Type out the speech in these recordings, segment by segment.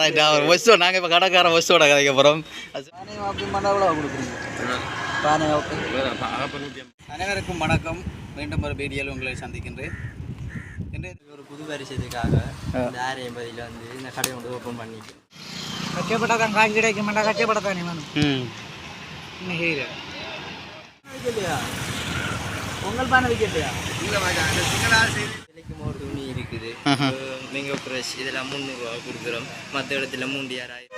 Right அவர் வசோ நாங்கள் இப்போ கடைக்காரன் வசோட கதைக்க போகிறோம் அனைவருக்கும் வணக்கம். மீண்டும் ஒரு வீடியோவில் உங்களை சந்திக்கின்றேன். ஒரு புது பரிசத்துக்காக இந்த ஆரியம் பதில வந்து இந்த கடையை வந்து ஓப்பன் பண்ணிட்டு கஷ்டப்பட்டாதான் காசு கிடைக்க மாட்டா கஷ்டப்படத்தானே வேணும்? ம். இன்னும் செய்கிற விற்கலையா பொங்கல் பானை விற்கலையா விலைக்கு ஒரு துணி இருக்குது. மேங்கோ ஃப்ரெஷ் இதெல்லாம் முந்நூறுரூவா கொடுக்குறோம் மற்ற இடத்துல மூன்று ஆறாயிரம்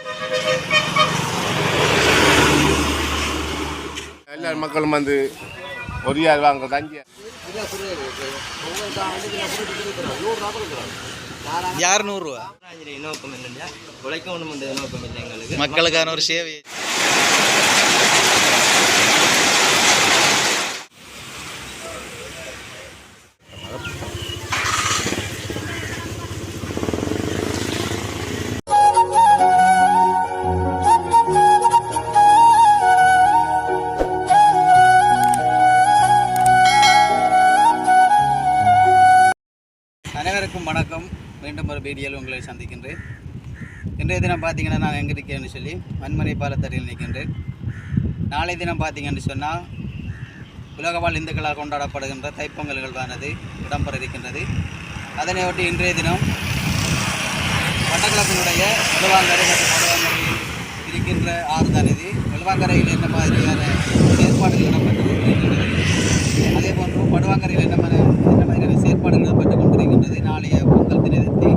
எல்லா மக்களும் வந்து ஒரு யார் வாங்குறது அஞ்சு யார் நூறுரூவா நோக்கம் இல்லையா உழைக்க ஒன்றும் இந்த நோக்கம் இல்லை எங்களுக்கு மக்களுக்கான ஒரு சேவை வீடியோவில் உங்களை சந்திக்கின்றேன். இன்றைய தினம் பார்த்தீங்கன்னா நான் எங்கே இருக்கேன்னு சொல்லி வன்முறை பாலத்தடியில் நிற்கின்றேன். நாளை தினம் பார்த்தீங்கன்னு சொன்னால் உலக வாழ் இந்துக்களால் கொண்டாடப்படுகின்ற தைப்பொங்கல் நிகழ்வானது இடம்பெற இருக்கின்றது அதனையொட்டி இன்றைய தினம் மட்டக்களப்பினுடைய வலுவாங்கரை மற்றும் வலுவாங்கரையில் இருக்கின்ற ஆறுதான் இது வலுவாங்கரையில் என்ன மாதிரியான செயற்பாடுகள் இடம்பெற்று அதே போன்று படுவாங்கரையில் என்ன மாதிரி என்ன மாதிரியான செயற்பாடுகள் இடம்பெற்று கொண்டிருக்கின்றது நாளைய பொங்கல் தினத்தை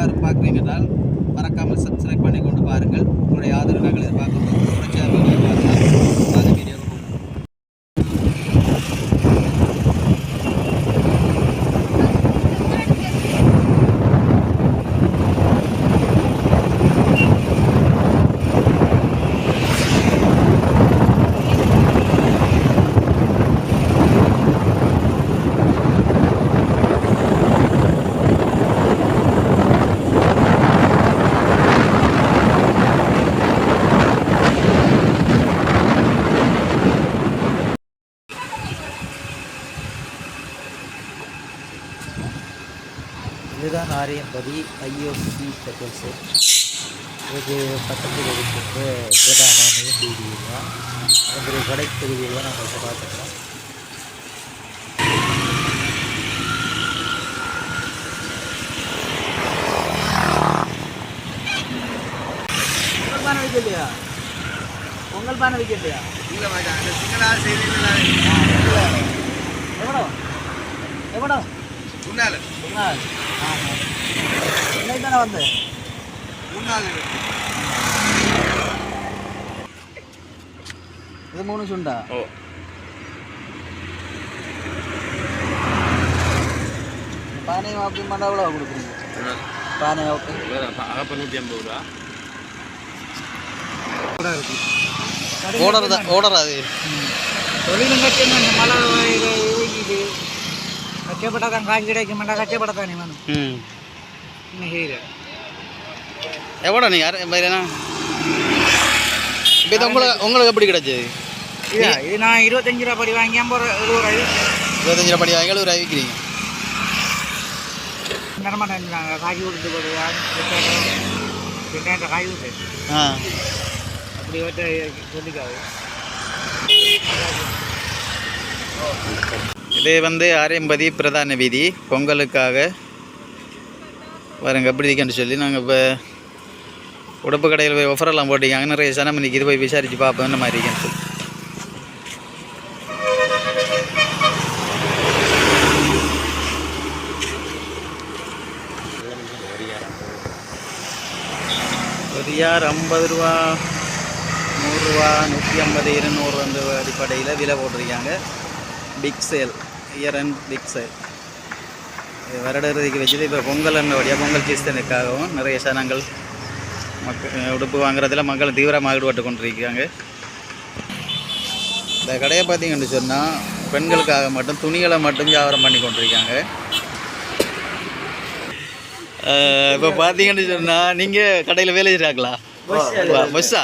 சேனலை புதுசாக யாரும் இதுதான் ஆரியம்பதி ஐஓசி பெட்ரோல் செட் இதுக்கு பக்கத்தில் இருக்கின்ற பிரதான மெயின் வீடியோ தான் அதனுடைய கடைப்பகுதியில் தான் நம்ம இப்போ பார்த்துருக்கோம் பொங்கல் பானை வைக்கலையா? பொங்கல் பானை வைக்கலையா? எவ்வளோ? எவ்வளோ? முன்னாள். இது மூணு சுண்டா? ஓ. பானை வாக்கு மண்டா எவ்வளோ கொடுக்குறீங்க? பானை வாக்கு அப்போ நூற்றி ஐம்பது ரூபா. ஓடர் தான் ஓடர் அது. மழை கஷ்டப்படத்தானே வேணும் ம் இன்னும் செய்கிற எவ்வளோ நீங்கள் யார் இப்போ இது உங்களுக்கு உங்களுக்கு எப்படி கிடைச்சது இதா இது நான் இருபத்தஞ்சு ரூபா படி வாங்கி ஐம்பது ரூபா எழுபது ரூபாய் இருபத்தஞ்சு ரூபா படி வாங்கி எழுபது ரூபாய் விற்கிறீங்க தரமாட்டேன் நாங்கள் காய்ச்சி கொடுத்து போடுவாங்க காய் விட்டு ஆ அப்படி வச்சு சொல்லிக்காது இது வந்து ஆரியம்பதி பிரதான வீதி. பொங்கலுக்காக வருங்க. எப்படி இருக்குன்னு சொல்லி நாங்கள் இப்போ உடப்பு கடையில் போய் ஒஃபரெல்லாம் போட்டிருக்காங்க. நிறைய சனம் இன்னைக்கு இது போய் விசாரித்து பார்ப்போம். என்ன மாதிரி இருக்குன்னு சொல்லி. பெரியார் ஐம்பது ரூபா நூறுரூவா நூற்றி ஐம்பது இருநூறு அந்த அடிப்படையில் விலை போட்டிருக்காங்க. Big sale year and big sale வருட இறுதிக்கு வச்சது இப்போ பொங்கல் வழியாக பொங்கல் சீசனுக்காகவும் நிறைய சனங்கள் மக்கள் உடுப்பு வாங்குறதுல மக்கள் தீவிரமாக ஈடுபட்டு கொண்டிருக்காங்க இந்த கடையை பார்த்தீங்கன்னு சொன்னால் பெண்களுக்காக மட்டும் துணிகளை மட்டும் வியாபாரம் பண்ணி கொண்டிருக்காங்க. இப்போ பார்த்தீங்கன்னு சொன்னால் நீங்கள் கடையில் வேலை செய்கிறாங்களா பஸ்ஸா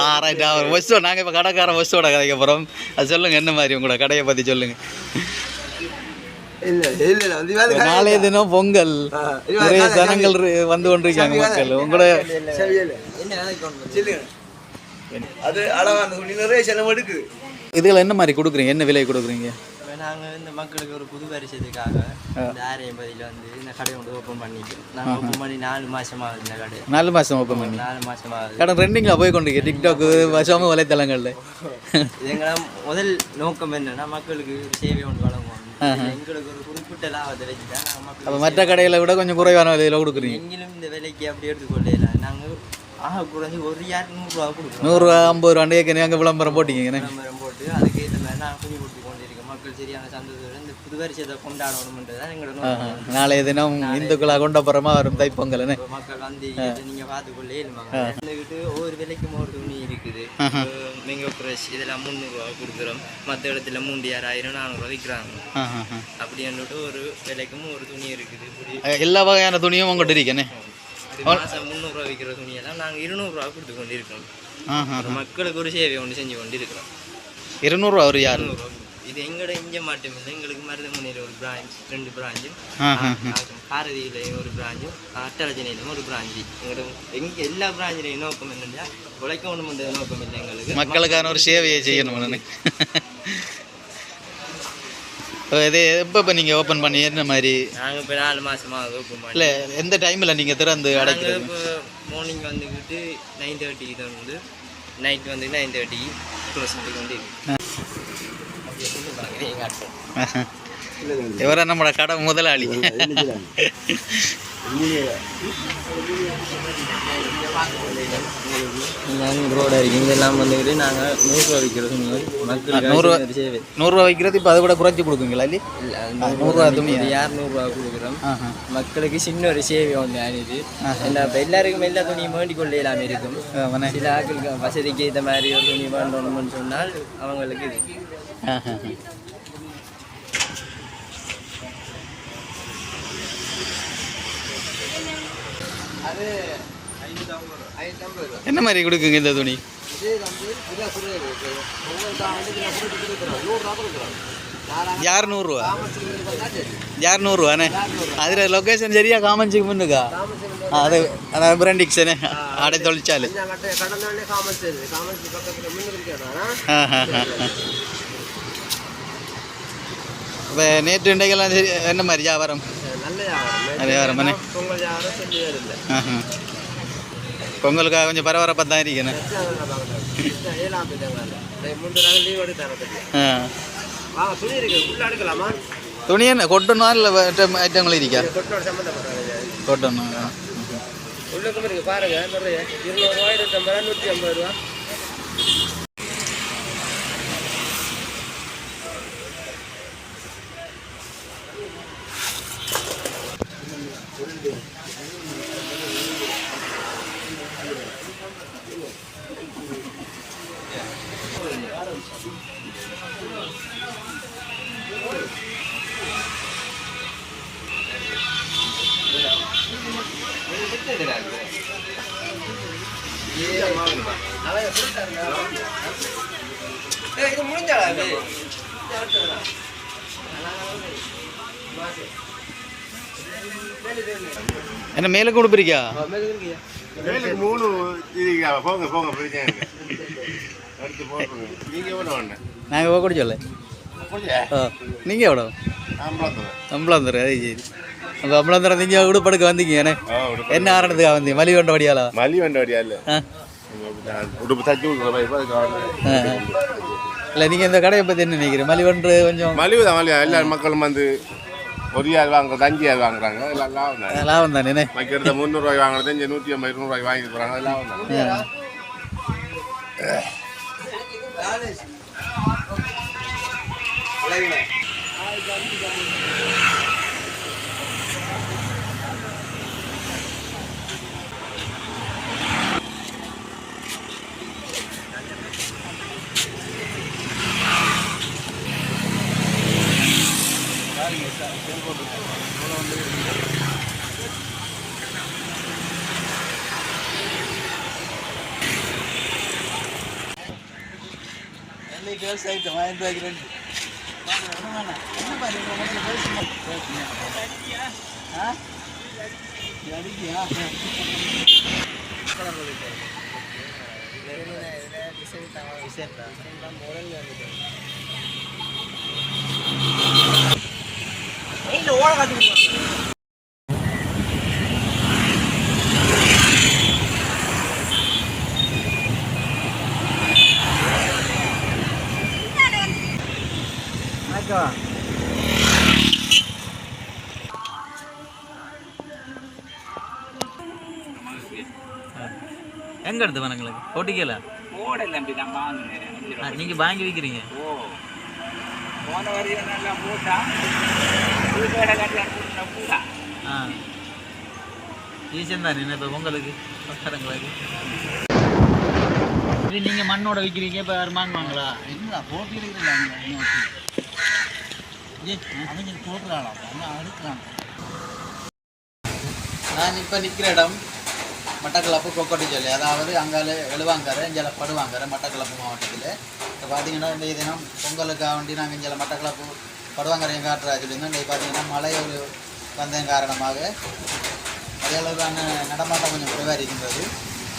ஆ ரைட் அவர் பஸ்ஸோ நாங்கள் இப்போ கடைக்காரன் பஸ்ஸோட கதைக்க போகிறோம் அது சொல்லுங்கள் என்ன மாதிரி உங்களோட கடையை பற்றி சொல்லுங்கள் நாளைய தினம் பொங்கல். நிறைய ஜனங்கள் வந்து கொண்டிருக்காங்க மக்கள். உங்களோட அது அழகான துணி நிறைய செலவு எடுக்குது இதுல என்ன மாதிரி கொடுக்குறீங்க? என்ன விலை கொடுக்குறீங்க? நாங்கள் இந்த மக்களுக்கு ஒரு புது பரிசத்துக்காக இந்த ஆரியம் பதியில் வந்து இந்த கடை வந்து ஓப்பன் பண்ணிட்டோம் நாங்கள் ஓப்பன் பண்ணி நாலு மாசம் ஆகுது இந்த கடை. நாலு மாதம் ஓப்பன் பண்ணி. நாலு மாசம் ஆகுது. கடன் ரெண்டிங்கில் போய் கொண்டிருக்கேன் டிக்டாக் சமூக வலைத்தளங்களில். இது எங்களாம் முதல் நோக்கம் என்னன்னா மக்களுக்கு சேவை ஒன்று வழங்குவோம். எங்களுக்கு ஒரு குறிப்பிட்ட லாபத்தை வச்சு தான் மற்ற கடைகளை விட கொஞ்சம் குறைவான விலையில் கொடுக்குறீங்க. எங்கிலும் இந்த விலைக்கு அப்படி எடுத்துக்கொள்ளல. நாங்கள் ஆக குறைஞ்சி ஒரு யார் நூறுரூவா கொடுக்குறோம். நூறுரூவா ஐம்பது ரூபா ஏற்கனவே அங்கே விளம்பரம் போட்டிங்க விளம்பரம் போட்டு அதுக்கு ஏற்ற மாதிரி நான் கொஞ்சம் கொடுத்து கொண்டிருக்கேன் மக்கள் சரியான சந்தோஷத்தோட இந்த புது வரிசையை கொண்டாடணும்ன்றது தான் எங்களோட நாளைய தினம் இந்துக்களாக கொண்டப்புறமா வரும் தைப்பொங்கல்னு இப்ப மக்கள் வந்து நீங்க பார்த்துக்கொள்ளே இருப்பாங்க. இருந்துக்கிட்டு ஒவ்வொரு விலைக்கும் ஒரு துணி இருக்குது. மேங்கோ ஃப்ரெஷ் இதெல்லாம் முந்நூறுரூவா கொடுக்குறோம். மற்ற இடத்துல மூன்று ஆறாயிரம் நானூறுரூவா விற்கிறாங்க. அப்படின்னுட்டு ஒரு விலைக்கும் ஒரு துணி இருக்குது. எல்லா வகையான துணியும் உங்கள்கிட்ட இருக்கேனே? மாதம் முந்நூறுரூவா விற்கிற துணியெல்லாம் நாங்கள் இருநூறுவா கொடுத்து கொண்டு இருக்கோம் மக்களுக்கு ஒரு சேவை ஒன்று செஞ்சு கொண்டு இருக்கிறோம் இருநூறுவா ஒரு யார்? இது எங்களோட இங்கே மட்டும் இல்லை. எங்களுக்கு மருதமுனையில் ஒரு பிரான்ச் ரெண்டு பிரான்ச்சும் காரதியிலையும் ஒரு பிரான்ச்சும் அட்டரஜனையிலும் ஒரு பிரான்ச்சு எங்களோட எங்க எல்லா பிரான்ச்சிலையும் நோக்கம் என்னன்னா உழைக்க ஒன்று நோக்கம் இல்லை எங்களுக்கு. மக்களுக்கான ஒரு சேவையை செய்யணும் இது எப்போ இப்போ நீங்கள் ஓப்பன் பண்ணி என்ன மாதிரி? நாங்கள் இப்போ நாலு மாசமாக ஓப்பன் பண்ணி. இல்லை எந்த டைமில் நீங்கள் திறந்து அடைக்கிறது? இப்போ மார்னிங் வந்துக்கிட்டு நைன் தேர்ட்டிக்கு தான் வந்து நைட் வந்து நைன் தேர்ட்டிக்கு க்ளோஸ் பண்ணி கொண்டு இவரை நம்மளோட கடை முதலாளி நாங்கள் ரோட இருக்கு இதெல்லாம் வந்துக்கிட்டு நாங்கள் நூறுரூவா விற்கிற துணி நூறுரூவா சேவை நூறுரூவா வைக்கிறது இப்போ அதை விட குறைச்சி கொடுக்குங்களா இல்லை நூறுரூவா துணி இது யார் நூறுரூவா கொடுக்குறோம் மக்களுக்கு சின்ன ஒரு சேவை ஒன்று அணிது இப்போ எல்லாருக்கும் எல்லா துணியும் வேண்டிக் கொள்ள இல்லாமல் இருக்கும் சில ஆட்களுக்கு வசதிக்கு இந்த மாதிரி ஒரு துணி வேண்டணும்னு சொன்னால் அவங்களுக்கு என்ன மாதிரி கொடுக்குங்க இந்த துணி? யார் நூறுரூவா யார் நூறுரூவாண்ணே அதில் லொக்கேஷன் சரியா காமன்ஸுக்கு முன்னுக்கா? அது அதான் பிரண்டிக்ஸனே அடை தொழிச்சாலு. இப்போ நேற்று இன்றைக்கெல்லாம் சரி என்ன மாதிரி கொஞ்சம் பரபரப்பாக தான் இருக்கேண்ணே ஆ துணி என்ன கொட்டணும் இல்லை ஐட்டங்கள் இருக்கா கொட்டணும் ஆ. உள்ளுக்கும் இருக்கு பாருங்க நிறைய இருநூறுவா இருநூத்தம்பது ரூபா நூற்றி ஐம்பது ரூபா இது முடிஞ்சாடா இது என்ன மேலே கொடுப்பிருக்கா வேலைக்கு மூணு போங்க போங்க நீங்கள் எவ்வளோ வேணும் நாங்கள் எவ்வளோ ஐம்பது அம்பளாந்தரம் அது சரி. அம்பளம் திறந்தீங்க உடுப்படுக்க வந்தீங்க என்ன? ஆரணத்துக்காக வந்தீங்க? மலி வண்ட வடியாலா மலி வண்ட வடியா இல்லை உடுப்பு தச்சு இல்லை நீங்கள் இந்த கடையை பற்றி என்ன நினைக்கிறீங்க? மலிவன்று கொஞ்சம் மலிவு தான் மலிவு எல்லா மக்களும் வந்து ஒரு ஆள் வாங்குறது அஞ்சு ஆள் வாங்குறாங்க. எல்லாம் லாபம் தான்? லாபம் தானே வைக்கிறத முந்நூறுவாய் வாங்குறது இங்கே நூற்றி ஐம்பது இருநூறுவாய் வாங்கி போகிறாங்க லாபம் தான்? பாருங்கள் சார் செல்போன் இவ்வளோ வந்து எல்லாம் கேர்ள்ஸ் ஐட்டம் வாங்கிட்டு வைக்கிறேன் வணக்கம். எங்க எடுத்து வேணுங்களுக்கு போட்டிக்கல? நீங்க வாங்கி வைக்கிறீங்க. ஓ. போன வரையும் நல்லா போட்டா கட்டி ஆ ஈஸியம் தானே இப்போ பொங்கலுக்கு பசங்களுக்கு இது நீங்க மண்ணோட விற்கிறீங்க இப்போ யாரும் வாங்குவாங்களா என்ன போட்டி இருக்கிறாங்க அவங்க போட்டுறாளா அடுக்கிறாங்க நான் இப்போ நிற்கிற இடம் மட்டக்களப்பு கொக்கட்டி சொல்லி அதாவது அங்கால எழுவாங்கரை இங்கே படுவாங்கரை மட்டக்களப்பு மாவட்டத்தில் இப்போ பார்த்தீங்கன்னா இந்த தினம் பொங்கலுக்காக வேண்டி நாங்கள் இங்கே மட்டக்களப்பு படுவாங்கரையும் காட்டுறாரு சொல்லியிருந்தோம். இன்றைக்கி பார்த்தீங்கன்னா மழை ஒரு வந்ததன் காரணமாக அதே அளவுக்கான நடமாட்டம் கொஞ்சம் குறைவாக இருக்கின்றது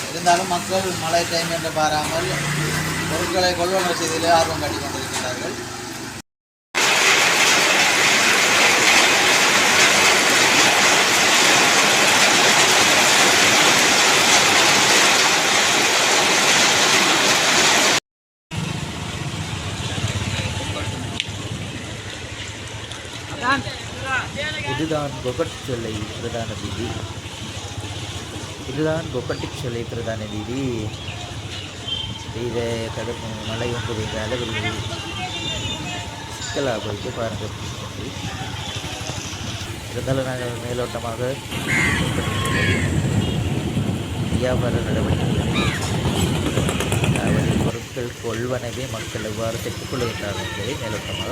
இருந்தாலும் மக்கள் மழை டைம் என்று பாராமல் பொருட்களை கொள்வனவு செய்வதில் ஆர்வம் காட்டி கொண்டிருக்கின்றார்கள் இதுதான் கொகட் சொல்லை பிரதான வீதி. இதுதான் கொக்கட்டிக் சொல்லை பிரதான வீதி. இதை கடும் மழை ஒன்பது இந்த அளவில் சிக்கலாக போயிட்டு பாருங்கள். இருந்தாலும் நாங்கள் மேலோட்டமாக வியாபார நடவடிக்கைகள் பொருட்கள் கொள்வனவே மக்கள் எவ்வாறு பெற்றுக்கொள்கின்றார்கள் என்பதை மேலோட்டமாக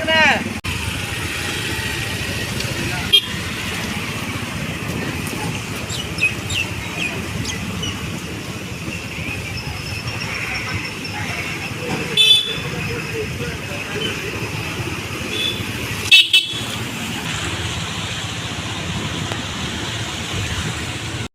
Kendine.